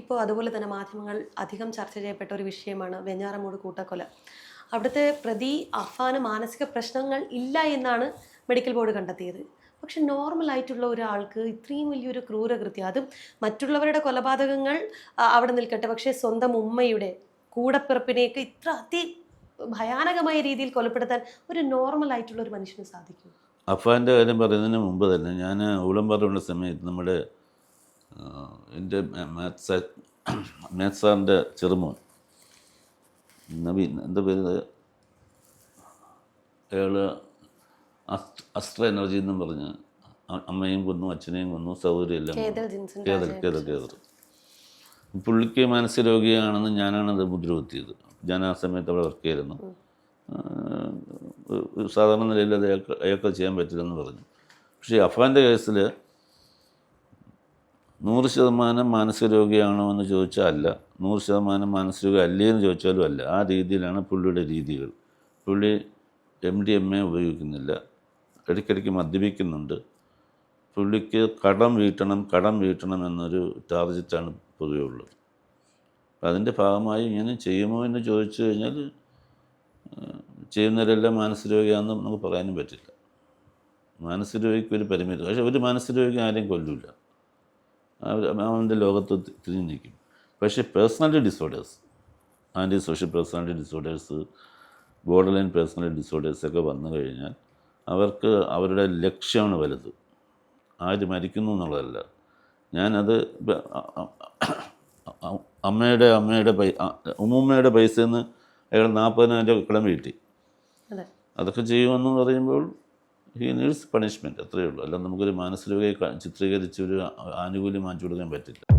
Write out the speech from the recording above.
ഇപ്പോൾ അതുപോലെ തന്നെ മാധ്യമങ്ങൾ അധികം ചർച്ച ചെയ്യപ്പെട്ട ഒരു വിഷയമാണ് വെഞ്ഞാറമൂട് കൂട്ടക്കൊല. അവിടുത്തെ പ്രതി അഫാന് മാനസിക പ്രശ്നങ്ങൾ ഇല്ല എന്നാണ് മെഡിക്കൽ ബോർഡ് കണ്ടെത്തിയത്. പക്ഷെ നോർമൽ ആയിട്ടുള്ള ഒരാൾക്ക് ഇത്രയും വലിയൊരു ക്രൂരകൃത്യം അതും മറ്റുള്ളവരുടെ കൊലപാതകങ്ങൾ അവിടെ നിൽക്കട്ടെ. പക്ഷേ സ്വന്തം ഉമ്മയുടെ കൂടപ്പിറപ്പിനെയൊക്കെ ഇത്ര അതി ഭയാനകമായ രീതിയിൽ കൊലപ്പെടുത്താൻ ഒരു നോർമൽ ആയിട്ടുള്ള ഒരു മനുഷ്യന് സാധിക്കും അഫാന്റെ കാര്യം പറയുന്നതിന് മുമ്പ് തന്നെ ഞാൻ ഊളംപാറയുള്ള സമയത്ത് നമ്മുടെ എന്റെ മാത്സ് മാത്സ് സാറിന്റെ ചെറുമോൻ. നവീൻ എന്താ പേര് അയാൾ അസ്ട്ര എനർജി എന്നും പറഞ്ഞ് അമ്മയും കൊന്നു അച്ഛനെയും കൊന്നു സൗകര്യം എല്ലാം കേതൽ കേതൽ കേതൽ പുള്ളിക്ക് മാനസിക രോഗിയാണെന്ന് ഞാനാണ് അത് മുദ്രകുത്തിയത് ഞാൻ ആ സമയത്ത് അവിടെ വർക്ക് ചെയ്തിരുന്നു. സാധാരണ നിലയിൽ അത് അയാൾക്ക് അയാൾക്ക് ചെയ്യാൻ പറ്റില്ലെന്ന് പറഞ്ഞു. പക്ഷേ അഫാന്റെ കേസിൽ നൂറ് ശതമാനം മാനസിക രോഗിയാണോ എന്ന് ചോദിച്ചാൽ അല്ല. നൂറ് ശതമാനം മാനസിക രോഗി അല്ലേ എന്ന് ചോദിച്ചാലും അല്ല. ആ രീതിയിലാണ് പുള്ളിയുടെ രീതികൾ. പുള്ളി എം ഡി എം എ ഉപയോഗിക്കുന്നില്ല. ഇടയ്ക്കിടയ്ക്ക് മദ്യപിക്കുന്നുണ്ട്. പുള്ളിക്ക് കടം വീട്ടണം കടം വീട്ടണം എന്നൊരു ടാർജറ്റാണ് പൊതുവെ ഉള്ളത്. അതിന്റെ ഭാഗമായി ഇങ്ങനെ ചെയ്യുമോ എന്ന് ചോദിച്ചു കഴിഞ്ഞാൽ ചെയ്യുന്നവരെല്ലാം മാനസിക രോഗിയാണെന്ന് നമുക്ക് പറയാനും പറ്റില്ല. മാനസിക രോഗിക്ക് ഒരു പരിമിതി. പക്ഷേ ഒരു മാനസിക രോഗിക്ക് ആരെയും കൊല്ലില്ല അവന്റെ ലോകത്ത് തിരിഞ്ഞു നിൽക്കും. പക്ഷേ personality disorders anti social personality disorders borderline personality ഡിസോർഡേഴ്സൊക്കെ വന്നു കഴിഞ്ഞാൽ അവർക്ക് അവരുടെ ലക്ഷ്യമാണ് വലുത്. ആര് മരിക്കുന്നു എന്നുള്ളതല്ല. ഞാനത് അമ്മയുടെ അമ്മയുടെ പൈ ഉമ്മൂമ്മയുടെ ഉമ്മുമ്മയുടെ പൈസയിൽ നിന്ന് അയാൾ നാൽപ്പതിനായിരം രൂപ കടം വീട്ടി. അതൊക്കെ ചെയ്യുമെന്ന് പറയുമ്പോൾ ഹി നീഡ്സ് പണിഷ്മെന്റ് അത്രയേ ഉള്ളൂ. അല്ല നമുക്കൊരു മാനസികമായി ചിത്രീകരിച്ച് ഒരു ആനുകൂല്യം മാറ്റി കൊടുക്കാൻ പറ്റില്ല.